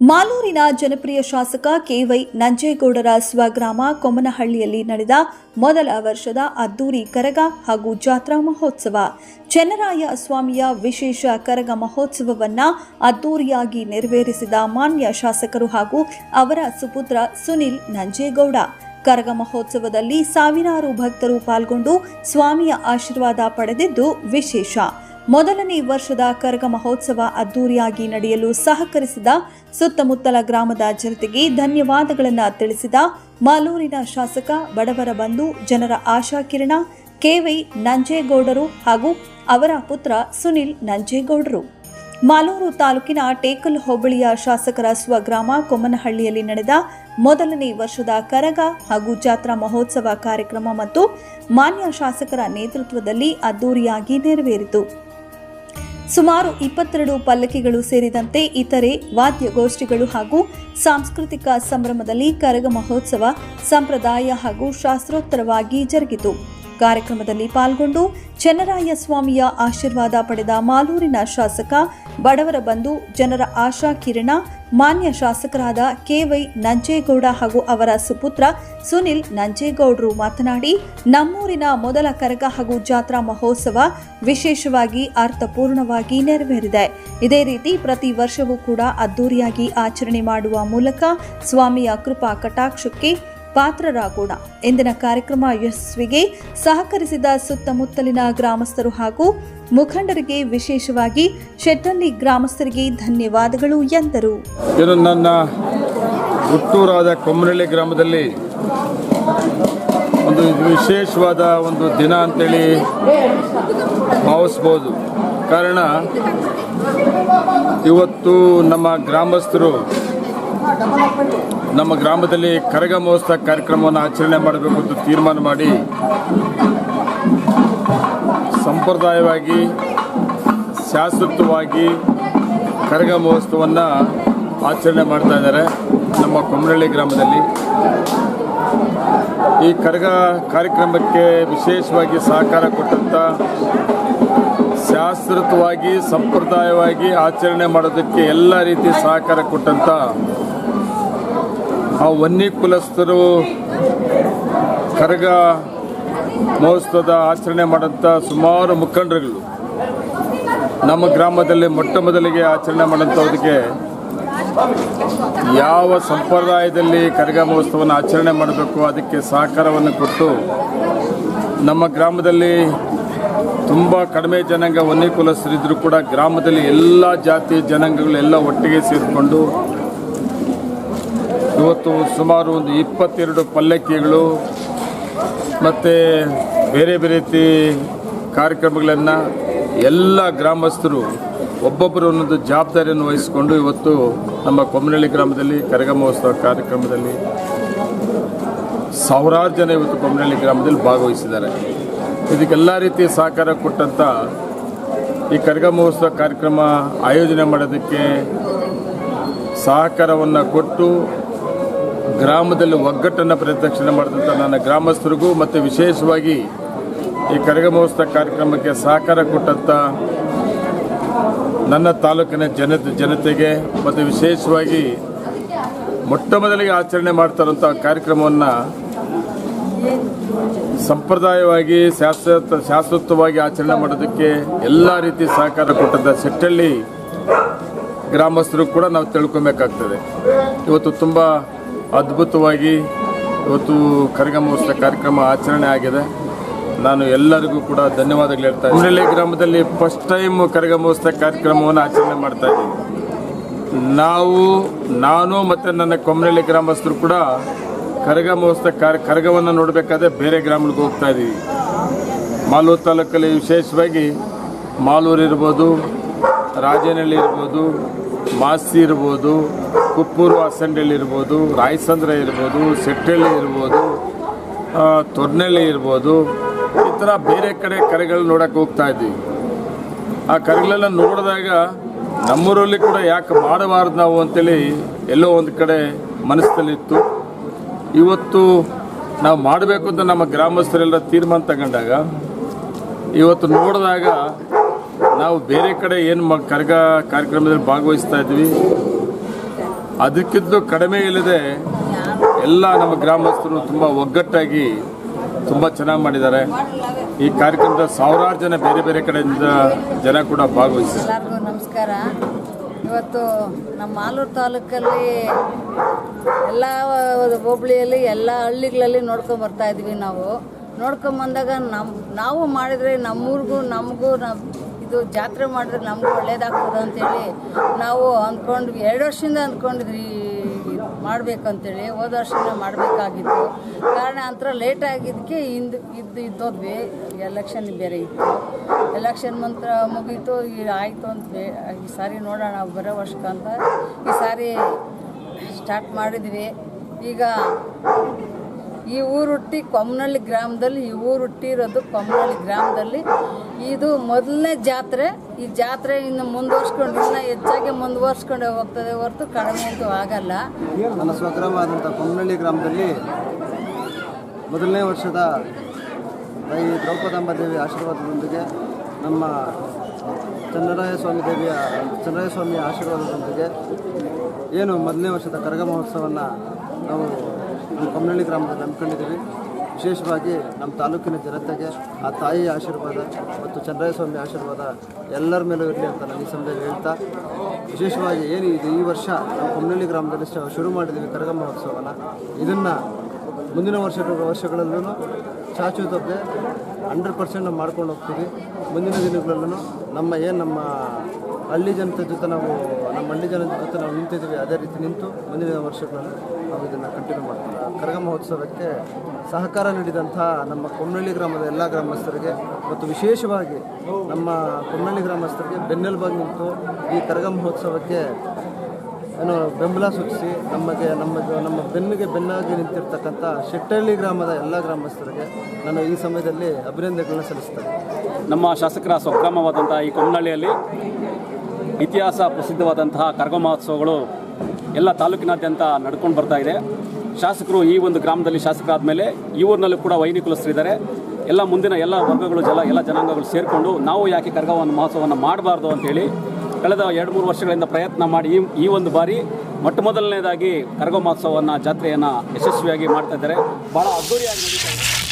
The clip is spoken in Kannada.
ಮಾಲೂರಿನ ಜನಪ್ರಿಯ ಶಾಸಕ ಕೆವೈ ನಂಜೇಗೌಡರ ಸ್ವಗ್ರಾಮ ಕೊಮ್ಮನಹಳ್ಳಿಯಲ್ಲಿ ನಡೆದ ಮೊದಲ ವರ್ಷದ ಅದ್ದೂರಿ ಕರಗ ಹಾಗೂ ಜಾತ್ರಾ ಮಹೋತ್ಸವ. ಚನ್ನರಾಯ ಸ್ವಾಮಿಯ ವಿಶೇಷ ಕರಗ ಮಹೋತ್ಸವವನ್ನು ಅದ್ದೂರಿಯಾಗಿ ನೆರವೇರಿಸಿದ ಮಾನ್ಯ ಶಾಸಕರು ಹಾಗೂ ಅವರ ಸುಪುತ್ರ ಸುನಿಲ್ ನಂಜೇಗೌಡ. ಕರಗ ಮಹೋತ್ಸವದಲ್ಲಿ ಸಾವಿರಾರು ಭಕ್ತರು ಪಾಲ್ಗೊಂಡು ಸ್ವಾಮಿಯ ಆಶೀರ್ವಾದ ಪಡೆದಿದ್ದು ವಿಶೇಷ. ಮೊದಲನೇ ವರ್ಷದ ಕರಗ ಮಹೋತ್ಸವ ಅದ್ದೂರಿಯಾಗಿ ನಡೆಯಲು ಸಹಕರಿಸಿದ ಸುತ್ತಮುತ್ತಲ ಗ್ರಾಮದ ಜನತೆಗೆ ಧನ್ಯವಾದಗಳನ್ನು ತಿಳಿಸಿದ ಮಾಲೂರಿನ ಶಾಸಕ ಬಡವರ ಬಂಧು, ಜನರ ಆಶಾಕಿರಣ ಕೆವೈ ನಂಜೇಗೌಡರು ಹಾಗೂ ಅವರ ಪುತ್ರ ಸುನಿಲ್ ನಂಜೇಗೌಡರು. ಮಾಲೂರು ತಾಲೂಕಿನ ಟೇಕಲ್ ಹೋಬಳಿಯ ಶಾಸಕರ ಸ್ವಗ್ರಾಮ ಕೊಮ್ಮನಹಳ್ಳಿಯಲ್ಲಿ ನಡೆದ ಮೊದಲನೇ ವರ್ಷದ ಕರಗ ಹಾಗೂ ಜಾತ್ರಾ ಮಹೋತ್ಸವ ಕಾರ್ಯಕ್ರಮ ಮತ್ತು ಮಾನ್ಯ ಶಾಸಕರ ನೇತೃತ್ವದಲ್ಲಿ ಅದ್ದೂರಿಯಾಗಿ ನೆರವೇರಿತು. ಸುಮಾರು ಇಪ್ಪತ್ತೆರಡು ಪಲ್ಲಕ್ಕಿಗಳು ಸೇರಿದಂತೆ ಇತರೆ ವಾದ್ಯಗೋಷ್ಠಿಗಳು ಹಾಗೂ ಸಾಂಸ್ಕೃತಿಕ ಸಂಭ್ರಮದಲ್ಲಿ ಕರಗ ಮಹೋತ್ಸವ, ಸಂಪ್ರದಾಯ ಹಾಗೂ ಶಾಸ್ತ್ರೋತ್ತರವಾಗಿ ಜರುಗಿತು. ಕಾರ್ಯಕ್ರಮದಲ್ಲಿ ಪಾಲ್ಗೊಂಡು ಚೆನ್ನರಾಯ ಸ್ವಾಮಿಯ ಆಶೀರ್ವಾದ ಪಡೆದ ಮಾಲೂರಿನ ಶಾಸಕ ಬಡವರ ಬಂಧು ಜನರ ಆಶಾ ಕಿರಣ, ಮಾನ್ಯ ಶಾಸಕರಾದ ಕೆವೈ ನಂಜೇಗೌಡ ಹಾಗೂ ಅವರ ಸುಪುತ್ರ ಸುನಿಲ್ ನಂಜೇಗೌಡರು ಮಾತನಾಡಿ, ನಮ್ಮೂರಿನ ಮೊದಲ ಕರಗ ಹಾಗೂ ಜಾತ್ರಾ ಮಹೋತ್ಸವ ವಿಶೇಷವಾಗಿ ಅರ್ಥಪೂರ್ಣವಾಗಿ ನೆರವೇರಿದೆ. ಇದೇ ರೀತಿ ಪ್ರತಿ ವರ್ಷವೂ ಕೂಡ ಅದ್ದೂರಿಯಾಗಿ ಆಚರಣೆ ಮಾಡುವ ಮೂಲಕ ಸ್ವಾಮಿಯ ಕೃಪಾ ಕಟಾಕ್ಷಕ್ಕೆ ಪಾತ್ರರಾಗೋಣ. ಎಂದಿನ ಕಾರ್ಯಕ್ರಮ ಯಶಸ್ವಿಗೆ ಸಹಕರಿಸಿದ ಸುತ್ತಮುತ್ತಲಿನ ಗ್ರಾಮಸ್ಥರು ಹಾಗೂ ಮುಖಂಡರಿಗೆ ವಿಶೇಷವಾಗಿ ಶೆಟ್ಟಳ್ಳಿ ಗ್ರಾಮಸ್ಥರಿಗೆ ಧನ್ಯವಾದಗಳು ಎಂದರು. ಇದು ನನ್ನ ಹುಟ್ಟೂರಾದ ಕೊಮ್ಮನಹಳ್ಳಿ ಗ್ರಾಮದಲ್ಲಿ ಒಂದು ವಿಶೇಷವಾದ ಒಂದು ದಿನ ಅಂತೇಳಿ ಭಾವಿಸ್ಬೋದು. ಕಾರಣ, ಇವತ್ತು ನಮ್ಮ ಗ್ರಾಮಸ್ಥರು ನಮ್ಮ ಗ್ರಾಮದಲ್ಲಿ ಕರಗ ಮಹೋತ್ಸವ ಕಾರ್ಯಕ್ರಮವನ್ನು ಆಚರಣೆ ಮಾಡಬೇಕು ಅಂತ ತೀರ್ಮಾನ ಮಾಡಿ ಸಂಪ್ರದಾಯವಾಗಿ, ಶಾಶ್ವತವಾಗಿ ಕರಗ ಮಹೋತ್ಸವವನ್ನು ಆಚರಣೆ ಮಾಡ್ತಾ ಇದ್ದಾರೆ ನಮ್ಮ ಕೊಮ್ಮನಹಳ್ಳಿ ಗ್ರಾಮದಲ್ಲಿ. ಈ ಕರಗ ಕಾರ್ಯಕ್ರಮಕ್ಕೆ ವಿಶೇಷವಾಗಿ ಸಹಕಾರ ಕೊಟ್ಟಂಥ ಶಾಸ್ತ್ರತವಾಗಿ ಸಂಪ್ರದಾಯವಾಗಿ ಆಚರಣೆ ಮಾಡೋದಕ್ಕೆ ಎಲ್ಲ ರೀತಿ ಸಹಕಾರ ಕೊಟ್ಟಂಥ ಆ ವನ್ನಿ ಕುಲಸ್ಥರು ಕರಗ ಮಹೋತ್ಸವದ ಆಚರಣೆ ಮಾಡೋಂಥ ಸುಮಾರು ಮುಖಂಡರುಗಳು ನಮ್ಮ ಗ್ರಾಮದಲ್ಲಿ ಮೊಟ್ಟ ಮೊದಲಿಗೆ ಆಚರಣೆ ಮಾಡೋಂಥವ್ರಿಗೆ ಯಾವ ಸಂಪ್ರದಾಯದಲ್ಲಿ ಕರಗ ಮಹೋತ್ಸವವನ್ನು ಆಚರಣೆ ಮಾಡಬೇಕು, ಅದಕ್ಕೆ ಸಹಕಾರವನ್ನು ಕೊಟ್ಟು ನಮ್ಮ ಗ್ರಾಮದಲ್ಲಿ ತುಂಬ ಕಡಿಮೆ ಜನಾಂಗ ಒಂದೇ ಕುಲಸ್ಥರಿದ್ದರೂ ಕೂಡ ಗ್ರಾಮದಲ್ಲಿ ಎಲ್ಲ ಜಾತಿ ಜನಾಂಗಗಳು ಎಲ್ಲ ಒಟ್ಟಿಗೆ ಸೇರಿಕೊಂಡು ಇವತ್ತು ಸುಮಾರು ಒಂದು ಇಪ್ಪತ್ತೆರಡು ಪಲ್ಲಕ್ಕಿಗಳು ಮತ್ತು ಬೇರೆ ಬೇರೆ ರೀತಿ ಕಾರ್ಯಕ್ರಮಗಳನ್ನು ಎಲ್ಲ ಗ್ರಾಮಸ್ಥರು ಒಬ್ಬೊಬ್ಬರು ಒಂದೊಂದು ಜವಾಬ್ದಾರಿಯನ್ನು ವಹಿಸಿಕೊಂಡು ಇವತ್ತು ನಮ್ಮ ಕೊಮ್ಮನಹಳ್ಳಿ ಗ್ರಾಮದಲ್ಲಿ ಕರಗ ಮಹೋತ್ಸವ ಕಾರ್ಯಕ್ರಮದಲ್ಲಿ ಸಾವಿರಾರು ಜನ ಇವತ್ತು ಕೊಮ್ಮನಹಳ್ಳಿ ಗ್ರಾಮದಲ್ಲಿ ಭಾಗವಹಿಸಿದ್ದಾರೆ. ಇದಕ್ಕೆಲ್ಲ ರೀತಿ ಸಹಕಾರ ಕೊಟ್ಟಂಥ ಈ ಕರಗ ಮಹೋತ್ಸವ ಕಾರ್ಯಕ್ರಮ ಆಯೋಜನೆ ಮಾಡೋದಕ್ಕೆ ಸಹಕಾರವನ್ನು ಕೊಟ್ಟು ಗ್ರಾಮದಲ್ಲಿ ಒಗ್ಗಟ್ಟನ್ನು ಪ್ರದಕ್ಷಿಣೆ ಮಾಡಿದಂಥ ನನ್ನ ಗ್ರಾಮಸ್ಥರಿಗೂ ಮತ್ತು ವಿಶೇಷವಾಗಿ ಈ ಕರಗ ಮಹೋತ್ಸವ ಕಾರ್ಯಕ್ರಮಕ್ಕೆ ಸಹಕಾರ ಕೊಟ್ಟಂಥ ನನ್ನ ತಾಲೂಕಿನ ಜನ ಜನತೆಗೆ ಮತ್ತು ವಿಶೇಷವಾಗಿ ಮೊಟ್ಟ ಮೊದಲಿಗೆ ಆಚರಣೆ ಮಾಡ್ತಾರಂಥ ಕಾರ್ಯಕ್ರಮವನ್ನು ಸಂಪ್ರದಾಯವಾಗಿ ಶಾಶ್ವತ ಶಾಶ್ವತವಾಗಿ ಆಚರಣೆ ಮಾಡೋದಕ್ಕೆ ಎಲ್ಲ ರೀತಿ ಸಹಕಾರ ಕೊಟ್ಟಂಥ ಸೆಟ್ಟಳ್ಳಿ ಗ್ರಾಮಸ್ಥರು ಕೂಡ ನಾವು ತಿಳ್ಕೊಬೇಕಾಗ್ತದೆ. ಇವತ್ತು ತುಂಬ ಅದ್ಭುತವಾಗಿ ಇವತ್ತು ಕರಗ ಕಾರ್ಯಕ್ರಮ ಆಚರಣೆ ಆಗಿದೆ. ನಾನು ಎಲ್ಲರಿಗೂ ಕೂಡ ಧನ್ಯವಾದಗಳು ಹೇಳ್ತಾ ಇದ್ದೀನಿ. ಗ್ರಾಮದಲ್ಲಿ ಫಸ್ಟ್ ಟೈಮ್ ಕರಗ ಮಹೋತ್ಸವ ಕಾರ್ಯಕ್ರಮವನ್ನು ಆಚರಣೆ ಮಾಡ್ತಾ ಇದ್ದೀನಿ. ನಾವು, ನಾನು ಮತ್ತು ನನ್ನ ಕೊಮ್ಮನಹಳ್ಳಿ ಗ್ರಾಮಸ್ಥರು ಕೂಡ ಕರಗ ಮಹೋತ್ಸವ ಕಾರ್ಯ ಕರಗವನ್ನು ನೋಡಬೇಕಾದ್ರೆ ಬೇರೆ ಗ್ರಾಮಗಳಿಗೆ ಹೋಗ್ತಾ ಇದ್ದೀವಿ. ಮಾಲೂರು ತಾಲೂಕಲ್ಲಿ ವಿಶೇಷವಾಗಿ ಮಾಲೂರು ಇರ್ಬೋದು, ರಾಜನಹಳ್ಳಿ ಇರ್ಬೋದು ಮಾಸಿ ಇರ್ಬೋದು, ಕುಪ್ಪೂರು ಅಸಂಡಳ್ಳಿ ಇರ್ಬೋದು ರಾಯಸಂದ್ರ ಇರ್ಬೋದು, ಸೆಟ್ಟಳ್ಳಿ ಇರ್ಬೋದು ತೊರ್ನೆಳ್ಳಿ ಇರ್ಬೋದು, ಈ ಥರ ಬೇರೆ ಕಡೆ ಕರೆಗಳು ನೋಡೋಕೆ ಹೋಗ್ತಾ ಇದ್ದೀವಿ ಆ ಕರೆಗಳೆಲ್ಲ ನೋಡಿದಾಗ ನಮ್ಮೂರಲ್ಲಿ ಕೂಡ ಯಾಕೆ ಮಾಡಬಾರ್ದು ನಾವು ಅಂತೇಳಿ ಎಲ್ಲೋ ಒಂದು ಕಡೆ ಮನಸ್ಸಲ್ಲಿತ್ತು. ಇವತ್ತು ನಾವು ಮಾಡಬೇಕು ಅಂತ ನಮ್ಮ ಗ್ರಾಮಸ್ಥರೆಲ್ಲ ತೀರ್ಮಾನ ತಗೊಂಡಾಗ, ಇವತ್ತು ನೋಡಿದಾಗ ನಾವು ಬೇರೆ ಕಡೆ ಏನು ಮ ಕರಗ ಕಾರ್ಯಕ್ರಮದಲ್ಲಿ ಭಾಗವಹಿಸ್ತಾ ಇದ್ವಿ. ಅದಕ್ಕಿಂತ ಕಡಿಮೆ ಇಲ್ಲದೆ ಎಲ್ಲ ನಮ್ಮ ಗ್ರಾಮಸ್ಥರು ತುಂಬ ಒಗ್ಗಟ್ಟಾಗಿ ತುಂಬ ಚೆನ್ನಾಗಿ ಮಾಡಿದ್ದಾರೆ. ಈ ಕಾರ್ಯಕ್ರಮದ ಸಾವಿರಾರು ಜನ ಬೇರೆ ಬೇರೆ ಕಡೆಯಿಂದ ಜನ ಕೂಡ ಭಾಗವಹಿಸಿದ್ದಾರೆ. ಎಲ್ಲರಿಗೂ ನಮಸ್ಕಾರ. ಇವತ್ತು ನಮ್ಮ ಮಾಲೂರು ತಾಲೂಕಲ್ಲಿ ಎಲ್ಲ ಹೋಬಳಿಯಲ್ಲಿ ಎಲ್ಲ ಹಳ್ಳಿಗಳಲ್ಲಿ ನೋಡ್ಕೊಂಡು ಬರ್ತಾ ಇದ್ವಿ ನಾವು. ನೋಡ್ಕೊಂಬಂದಾಗ ನಮ್ಮ ನಾವು ಮಾಡಿದರೆ ನಮ್ಮೂರಿಗೂ, ನಮಗೂ ನಮ್ಮ ಇದು ಜಾತ್ರೆ ಮಾಡಿದ್ರೆ ನಮಗೂ ಒಳ್ಳೇದಾಗ್ತದೆ ಅಂತೇಳಿ ನಾವು ಅಂದ್ಕೊಂಡ್ವಿ ಎರಡು ವರ್ಷದಿಂದ ಅಂದ್ಕೊಂಡಿದ್ವಿ ಮಾಡಬೇಕು ಅಂತೇಳಿ ಹೋದ ವರ್ಷನೇ ಮಾಡಬೇಕಾಗಿತ್ತು. ಕಾರಣ ಅಂತರ ಲೇಟ್ ಆಗಿದ್ದಕ್ಕೆ ಹಿಂದೆ ಇದ್ದು ಇದ್ದೋದ್ವಿ. ಎಲೆಕ್ಷನ್ ಬೇರೆ ಇತ್ತು. ಎಲೆಕ್ಷನ್ ಮಂತ್ರ ಮುಗೀತು. ಈ ಆಯಿತು ಅಂತ ಈ ಸಾರಿ ನೋಡೋಣ, ಬರೋ ವರ್ಷಕ್ಕಂತ ಈ ಸಾರಿ ಸ್ಟಾರ್ಟ್ ಮಾಡಿದ್ವಿ. ಈಗ ಈ ಊರು ಹುಟ್ಟಿ ಕೊಮ್ಮನಹಳ್ಳಿ ಗ್ರಾಮದಲ್ಲಿ, ಈ ಊರು ಹುಟ್ಟಿರೋದು ಕೊಮ್ಮನಹಳ್ಳಿ ಗ್ರಾಮದಲ್ಲಿ. ಇದು ಮೊದಲನೇ ಜಾತ್ರೆ. ಈ ಜಾತ್ರೆ ಇನ್ನು ಮುಂದುವರ್ಸ್ಕೊಂಡು, ಇನ್ನೂ ಹೆಚ್ಚಾಗಿ ಮುಂದುವರ್ಸ್ಕೊಂಡೇ ಹೋಗ್ತದೆ ಹೊರತು ಕಡಿಮೆ ಅಂತೂ ಆಗಲ್ಲ. ನನ್ನ ಸ್ವಗ್ರಾಮ ಆದಂಥ ಕೊಮ್ಮನಹಳ್ಳಿ ಗ್ರಾಮದಲ್ಲಿ ಮೊದಲನೇ ವರ್ಷದ ತಾಯಿ ದ್ರೌಪದಾಂಬ ದೇವಿ ಆಶೀರ್ವಾದದೊಂದಿಗೆ ನಮ್ಮ ಚನ್ನರಾಯ ಸ್ವಾಮಿ ದೇವಿಯ, ಚನ್ನರಾಯ ಸ್ವಾಮಿಯ ಆಶೀರ್ವಾದದೊಂದಿಗೆ ಏನು ಮೊದಲನೇ ವರ್ಷದ ಕರಗ ಮಹೋತ್ಸವವನ್ನು ನಾವು ನಮ್ಮ ಕಮ್ಮನಹಳ್ಳಿ ಗ್ರಾಮದಲ್ಲಿ ನಂಬ್ಕೊಂಡಿದ್ದೀವಿ ವಿಶೇಷವಾಗಿ ನಮ್ಮ ತಾಲೂಕಿನ ಜನತೆಗೆ ಆ ತಾಯಿಯ ಆಶೀರ್ವಾದ ಮತ್ತು ಚಂದ್ರಾಯಸ್ವಾಮಿ ಸ್ವಾಮಿ ಆಶೀರ್ವಾದ ಎಲ್ಲರ ಮೇಲೂ ಇರಲಿ ಅಂತ ನಾನು ಈ ಸಮಯದಲ್ಲಿ ಹೇಳ್ತಾ, ವಿಶೇಷವಾಗಿ ಏನು ಇದು ಈ ವರ್ಷ ನಾವು ಕಮ್ಮನಹಳ್ಳಿ ಗ್ರಾಮದಲ್ಲಿ ಶುರು ಮಾಡಿದ್ದೀವಿ ಕರಗ ಮಹೋತ್ಸವನ. ಇದನ್ನು ಮುಂದಿನ ವರ್ಷ ವರ್ಷಗಳಲ್ಲೂ ಶಾಶ್ವತತೆ ಹಂಡ್ರೆಡ್ ಪರ್ಸೆಂಟ್ ಮಾಡ್ಕೊಂಡು ಹೋಗ್ತೀವಿ. ಮುಂದಿನ ದಿನಗಳಲ್ಲೂ ನಮ್ಮ ಏನು ನಮ್ಮ ಹಳ್ಳಿ ಜನತೆ ಜೊತೆ ನಾವು, ನಮ್ಮ ಹಳ್ಳಿ ಜನತೆ ಜೊತೆ ನಾವು ನಿಂತಿದ್ದೀವಿ, ಅದೇ ರೀತಿ ನಿಂತು ಮುಂದಿನ ವರ್ಷಗಳಲ್ಲಿ ನಾವು ಇದನ್ನು ಕಂಟಿನ್ಯೂ ಮಾಡ್ತೀವಿ. ಕರಗ ಮಹೋತ್ಸವಕ್ಕೆ ಸಹಕಾರ ನೀಡಿದಂಥ ನಮ್ಮ ಕೊಮ್ಮಳ್ಳಿ ಗ್ರಾಮದ ಎಲ್ಲ ಗ್ರಾಮಸ್ಥರಿಗೆ ಮತ್ತು ವಿಶೇಷವಾಗಿ ನಮ್ಮ ಕೊಮ್ಮಳ್ಳಿ ಗ್ರಾಮಸ್ಥರಿಗೆ ಬೆನ್ನೆಲುಬಾಗಿ ನಿಂತು ಈ ಕರಗ ಮಹೋತ್ಸವಕ್ಕೆ ಏನು ಬೆಂಬಲ ಸೂಚಿಸಿ, ನಮಗೆ, ನಮ್ಮ ನಮ್ಮ ಬೆನ್ನಿಗೆ ಬೆನ್ನಾಗಿ ನಿಂತಿರ್ತಕ್ಕಂಥ ಶೆಟ್ಟಹಳ್ಳಿ ಗ್ರಾಮದ ಎಲ್ಲ ಗ್ರಾಮಸ್ಥರಿಗೆ ನಾನು ಈ ಸಮಯದಲ್ಲಿ ಅಭಿನಂದನೆಗಳನ್ನ ಸಲ್ಲಿಸ್ತೇನೆ. ನಮ್ಮ ಶಾಸಕರ ಸ್ವಗ್ರಾಮವಾದಂಥ ಈ ಕೊಮ್ಮನಹಳ್ಳಿಯಲ್ಲಿ ಇತಿಹಾಸ ಪ್ರಸಿದ್ಧವಾದಂತಹ ಕರಗ ಮಹೋತ್ಸವಗಳು ಎಲ್ಲ ತಾಲೂಕಿನಾದ್ಯಂತ ನಡ್ಕೊಂಡು ಬರ್ತಾ ಇದೆ. ಶಾಸಕರು ಈ ಒಂದು ಗ್ರಾಮದಲ್ಲಿ ಶಾಸಕರಾದ ಮೇಲೆ ಈ ಊರಿನಲ್ಲೂ ಕೂಡ ವೈನಿ ಕುಲಸ್ಥರಿದ್ದಾರೆ ಎಲ್ಲ ಮುಂದಿನ ಎಲ್ಲ ವರ್ಗಗಳು, ಜಲ, ಎಲ್ಲ ಜನಾಂಗಗಳು ಸೇರಿಕೊಂಡು ನಾವು ಯಾಕೆ ಕರಗವನ್ನು ಮಹೋತ್ಸವವನ್ನು ಮಾಡಬಾರ್ದು ಅಂತೇಳಿ ಕಳೆದ ಎರಡು, ಮೂರು ವರ್ಷಗಳಿಂದ ಪ್ರಯತ್ನ ಮಾಡಿ ಈ ಈ ಒಂದು ಬಾರಿ ಮೊಟ್ಟ ಮೊದಲನೇದಾಗಿ ಕರಗ ಮಹೋತ್ಸವವನ್ನು ಜಾತ್ರೆಯನ್ನು ಯಶಸ್ವಿಯಾಗಿ ಮಾಡ್ತಾ ಇದ್ದಾರೆ. ಭಾಳ ಅದ್ದೂರಿಯಾಗಿ ನಡೀತಾ ಇದೆ.